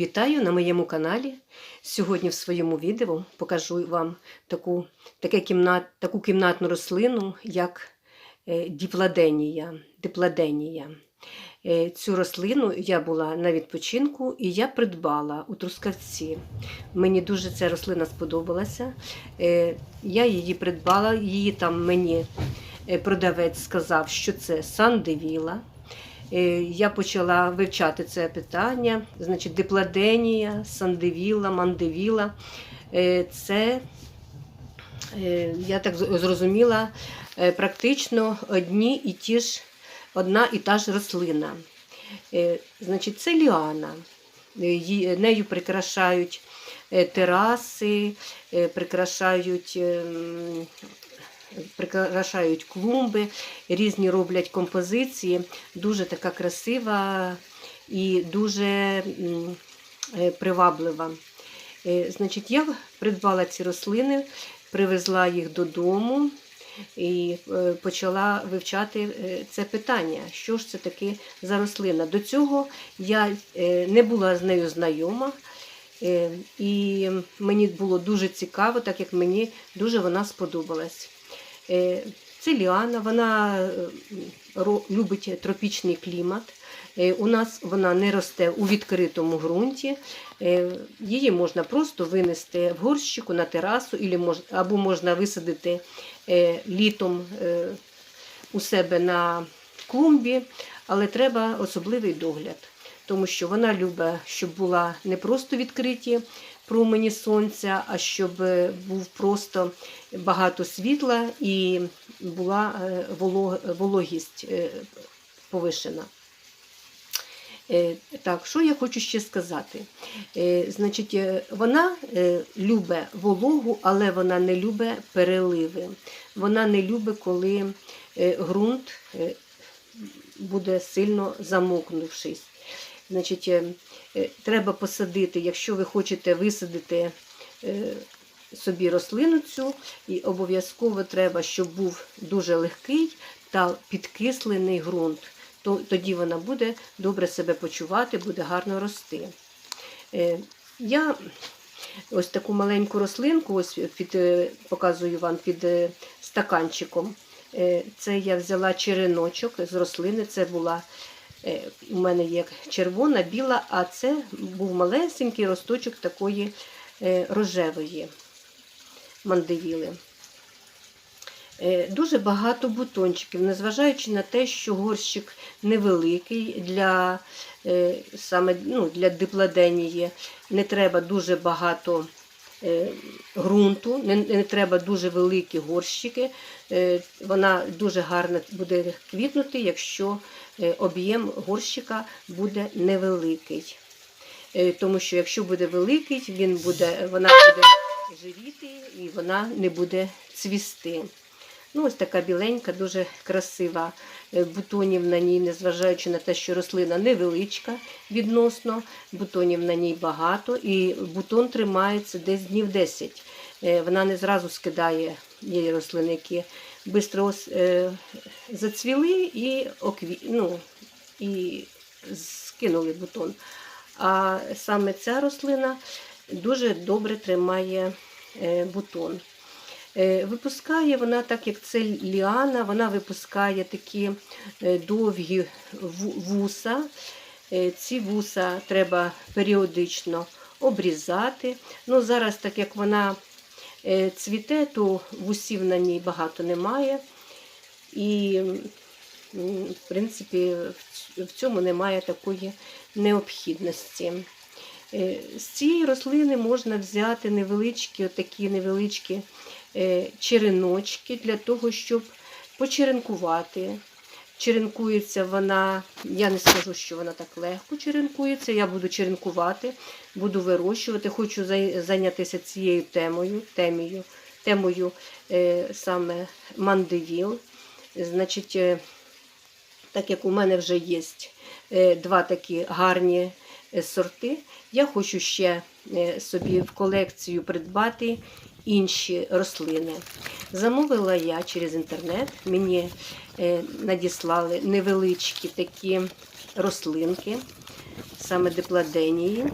Вітаю на моєму каналі. Сьогодні в своєму відео покажу вам таку, таке кімнат, таку кімнатну рослину, як е, діпладенія. Е, Цю рослину я була на відпочинку і я придбала у Трускавці. Мені дуже ця рослина сподобалася. Е, Я її придбала, її там мені продавець сказав, що це сандевіла. Е, Я почала вивчати це питання. Значить, дипладенія, сандевіла, мандевіла. Е, Це, е, я так зрозуміла, практично одні і ті ж, одна і та ж рослина. Значить, це ліана. Нею прикрашають тераси, прикрашають, ем, прикрашають клумби, різні роблять композиції. Дуже така красива і дуже е, приваблива. Е, Значить, я придбала ці рослини, привезла їх додому і е, почала вивчати це питання, що ж це таке за рослина. До цього я не була з нею знайома. І мені було дуже цікаво, так як мені дуже вона сподобалась. Е, Це ліана, вона е, любить тропічний клімат. Е, У нас вона не росте у відкритому ґрунті. Її можна просто винести в горщику на терасу або можна висадити літом у себе на клумбі, але треба особливий догляд, тому що вона любить, щоб була не просто відкриті промені сонця, а щоб е, був просто багато світла і була е, вологість е, повишена. Так, що я хочу ще сказати? Значить, вона любить вологу, але вона не любить переливи. Вона не любить, коли ґрунт буде сильно замокнувшись. Значить, треба посадити, якщо ви хочете висадити е, собі рослину цю, і обов'язково треба, щоб був дуже легкий та підкислений ґрунт. То, тоді вона буде добре себе почувати, буде гарно рости. Е, я ось таку маленьку рослинку, ось під, е, показую вам під е, стаканчиком. Е, Це я взяла череночок з рослини. Це була е, у мене є червона, біла, а це був малесенький росточок такої е, рожевої мандевіли. Е, Дуже багато бутончиків, незважаючи на те, що горщик невеликий для е, саме ну, для дипладенії, не треба дуже багато е, ґрунту, не, не треба дуже великі горщики. Е, Вона дуже гарно буде квітнути, якщо е, об'єм горщика буде невеликий. Е, Тому що якщо буде великий, він буде, вона буде живіти і вона не буде цвісти. Ну, ось така біленька, дуже красива. Е, Бутонів на ній, незважаючи на те, що рослина невеличка відносно, бутонів на ній багато, і бутон тримається десь днів 10. Е, Вона не зразу скидає є рослини, які швидко зацвіли і, окві... ну, і скинули бутон. А саме ця рослина дуже добре тримає е, бутон. Е, Випускає вона, так як це ліана, вона випускає такі е, довгі вуса. Ці вуса треба періодично обрізати. Ну, зараз, так як вона цвіте, то вусів на ній багато немає. І, в принципі, в цьому немає такої необхідності. Е, З цієї рослини можна взяти невеличкі, отакі невеличкі е, череночки для того, щоб почеренкувати. Черенкується вона, я не скажу, що вона так легко черенкується. Я буду черенкувати, буду вирощувати. Хочу зайнятися цією темою, темою, темою саме мандевіл. Значить, е, так як у мене вже є е, два такі гарні е, сорти, я хочу ще собі в колекцію придбати інші рослини. Замовила я через інтернет, мені надіслали невеличкі такі рослинки. саме дипладенії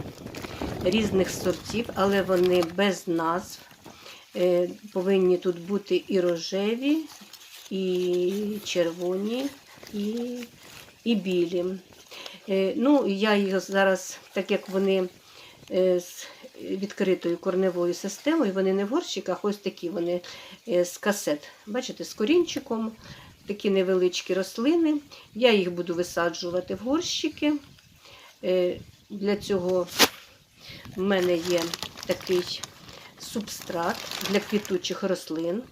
різних сортів, але вони без назв. Повинні тут бути і рожеві, і червоні, і, і білі. Е, Ну, я їх зараз, так як вони е, з відкритою корневою системою, вони не в горщиках, ось такі вони е, з касет. Бачите, з корінчиком, такі невеличкі рослини. Я їх буду висаджувати в горщики. Для цього в мене є такий субстрат для квітучих рослин.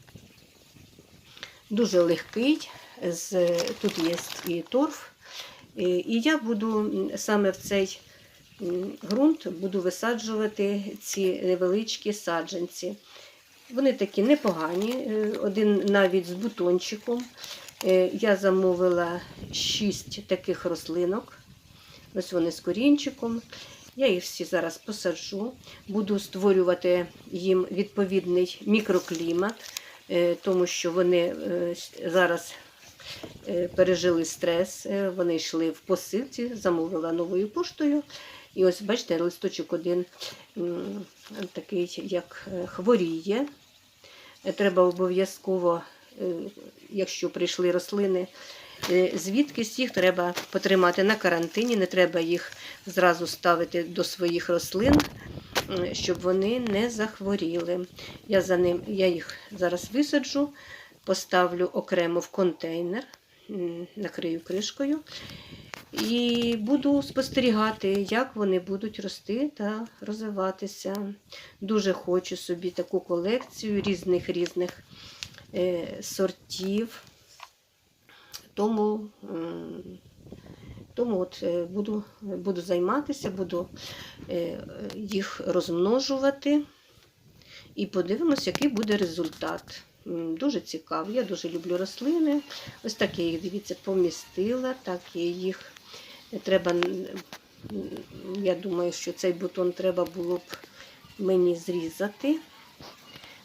Дуже легкий, з, тут є і торф. І я буду саме в цей ґрунт буду висаджувати ці невеличкі саджанці. Вони такі непогані, е, один навіть з бутончиком. Е, Я замовила 6 таких рослинок. Ось вони з корінчиком. Я їх всі зараз посаджу. Буду створювати їм відповідний мікроклімат, тому що вони е, зараз е, пережили стрес, е, вони йшли в посилці, замовила новою поштою. І ось, бачите, листочок один такий, як е, хворіє. Е, Треба обов'язково, е, якщо прийшли рослини, е, звідкись їх треба потримати на карантині, не треба їх зразу ставити до своїх рослин, щоб вони не захворіли. Я, за ним, я їх зараз висаджу, поставлю окремо в контейнер, накрию кришкою. І буду спостерігати, як вони будуть рости та розвиватися. Дуже хочу собі таку колекцію різних різних е, сортів. Тому, тому от е, буду, буду займатися, буду е, їх розмножувати і подивимось, який буде результат. Дуже цікаво. Я дуже люблю рослини. Ось так я їх, дивіться, помістила, так я їх треба. Я думаю, що цей бутон треба було б мені зрізати.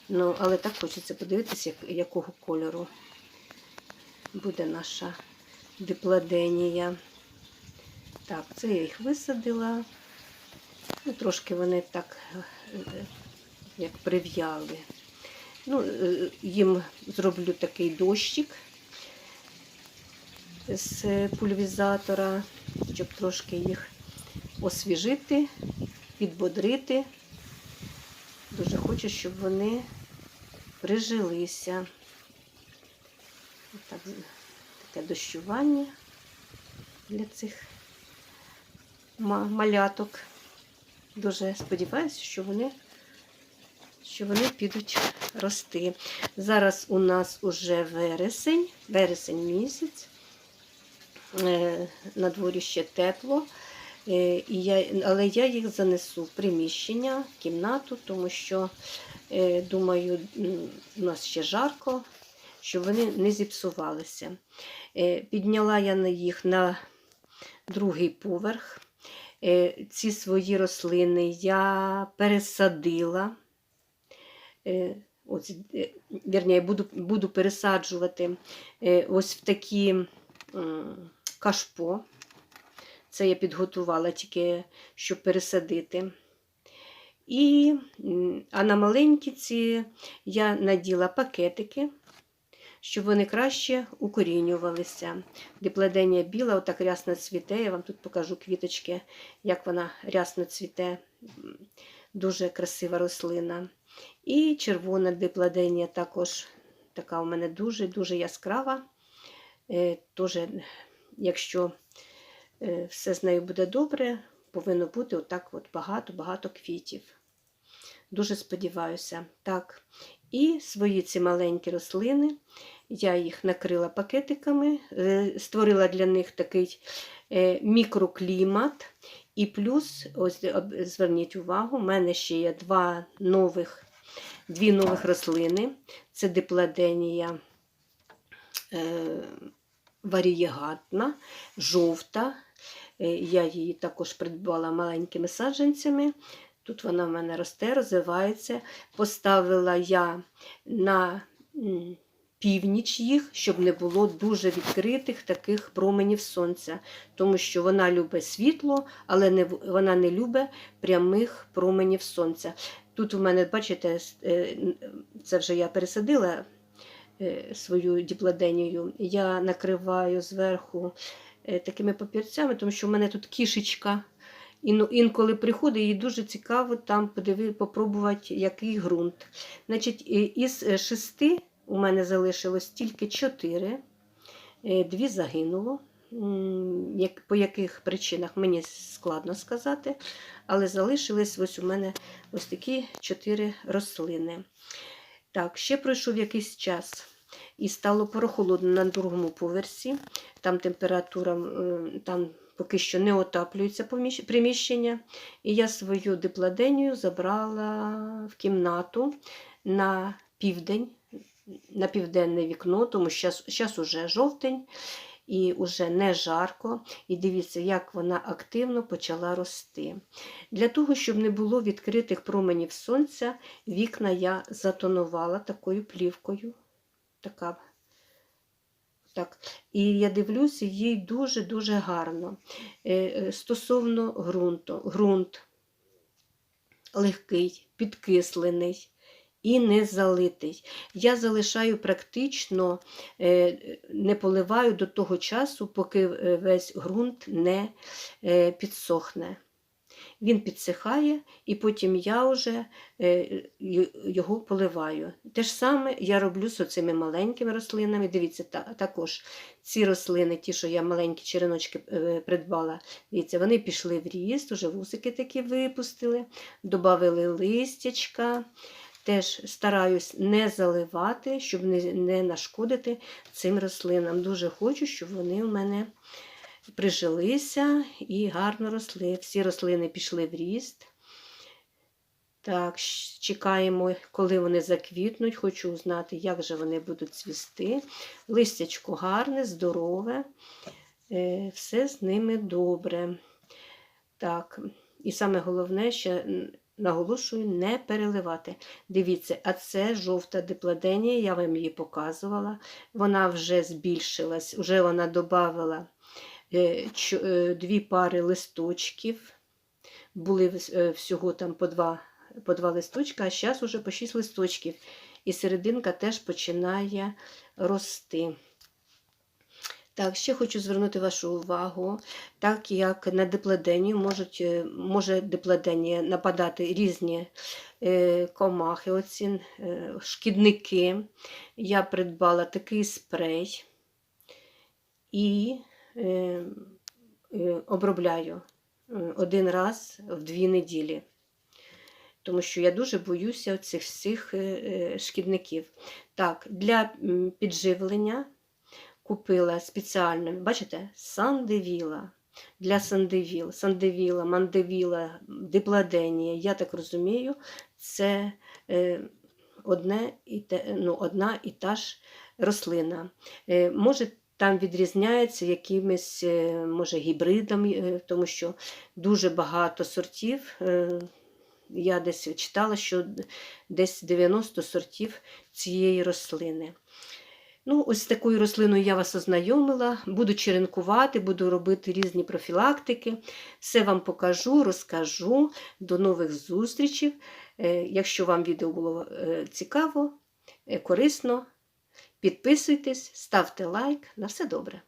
Ну, але так хочеться подивитися, як- якого кольору буде наша дипладенія. Так, це я їх висадила. Ну, трошки вони так е, е, як прив'яли. Ну, е, їм зроблю такий дощик з пульвізатора, щоб трошки їх освіжити, підбодрити. Дуже хочу, щоб вони прижилися. Так, таке дощування для цих маляток. Дуже сподіваюся, що вони, що вони підуть рости. Зараз у нас уже вересень, вересень місяць. Е, На дворі ще тепло. Е, але я їх занесу в приміщення, в кімнату, тому що, е, думаю, у нас ще жарко, щоб вони не зіпсувалися. Підняла я їх на другий поверх. Е, Ці свої рослини я пересадила. Е, Ось, е, вірні, я буду, буду пересаджувати ось в такі кашпо. Це я підготувала тільки, щоб пересадити. І, а на маленькі ці я наділа пакетики, щоб вони краще укорінювалися. Дипладенія біла, отак рясно цвіте. Я вам тут покажу квіточки, як вона рясно цвіте. Дуже красива рослина. І червона дипладенія також така у мене дуже-дуже яскрава. Е, Тоже, якщо е, все з нею буде добре, повинно бути отак от багато-багато квітів. Дуже сподіваюся. Так. І свої ці маленькі рослини, я їх накрила пакетиками, е, створила для них такий е, мікроклімат. І плюс, ось зверніть увагу, у мене ще є два нових, дві нових рослини. Це дипладенія е, варієгатна, жовта. Я її також придбала маленькими саджанцями. Тут вона в мене росте, розвивається. Поставила я на північ їх, щоб не було дуже відкритих таких променів сонця, тому що вона любить світло, але не, вона не любить прямих променів сонця. Тут у мене, бачите, е, це вже я пересадила е, свою діпладенію. Я накриваю зверху е, такими папірцями, тому що в мене тут кішечка. Інколи приходить, їй дуже цікаво там попробувати, який ґрунт. Значить, із е, шести у мене залишилось тільки чотири, Е, дві загинуло. По яких причинах мені складно сказати, але залишились ось у мене ось такі чотири рослини. Так, ще пройшов якийсь час і стало прохолодно на другому поверсі. Там температура там поки що не отаплюється приміщення. І я свою дипладенію забрала в кімнату на південь, на південне вікно, тому що зараз уже жовтень і вже не жарко. І дивіться, як вона активно почала рости. Для того, щоб не було відкритих променів сонця, вікна я затонувала такою плівкою. Така. Так. І я дивлюся, їй дуже-дуже гарно. Е, е, Стосовно ґрунту, ґрунт легкий, підкислений і не залитий. Я залишаю практично, е, не поливаю до того часу, поки весь ґрунт не підсохне. Він підсихає, і потім я вже е, його поливаю. Те ж саме я роблю з оцими маленькими рослинами. Дивіться, також ці рослини, ті, що я маленькі череночки е, придбала, дивіться, вони пішли в ріст, уже вусики такі випустили, додали листячка. Теж стараюсь не заливати, щоб не нашкодити цим рослинам. Дуже хочу, щоб вони у мене прижилися і гарно росли. Всі рослини пішли в ріст. Так, чекаємо, коли вони заквітнуть. Хочу узнати, як же вони будуть цвісти. Листячко гарне, здорове, е, все з ними добре. Так, і саме головне, ще наголошую, не переливати. Дивіться, а це жовта дипладенія, я вам її показувала. Вона вже збільшилась, вже вона додавала дві пари листочків. Були е, всього там по два, по два листочка, а зараз уже по шість листочків. І серединка теж починає рости. Так, ще хочу звернути вашу увагу, так як на диплоденію можуть, е, може диплоденія нападати різні е, комахи, оці, е, шкідники. Я придбала такий спрей і е, е, обробляю е, один раз в дві неділі. Тому що я дуже боюся цих всіх е, е, шкідників. Так, для підживлення купила спеціально, бачите, сандевіла. Для сандевіл, сандевіла, мандевіла, дипладенія, я так розумію, це е, одне і те, ну, одна і та ж рослина. Е, може, там відрізняється якимись, е, може, гібридом, е, тому що дуже багато сортів. Е, я десь читала, що десь 90 сортів цієї рослини. Ну, ось такою рослиною я вас ознайомила. Буду черенкувати, буду робити різні профілактики. Все вам покажу, розкажу. До нових зустрічей. Якщо вам відео було цікаво, корисно, підписуйтесь, ставте лайк. На все добре.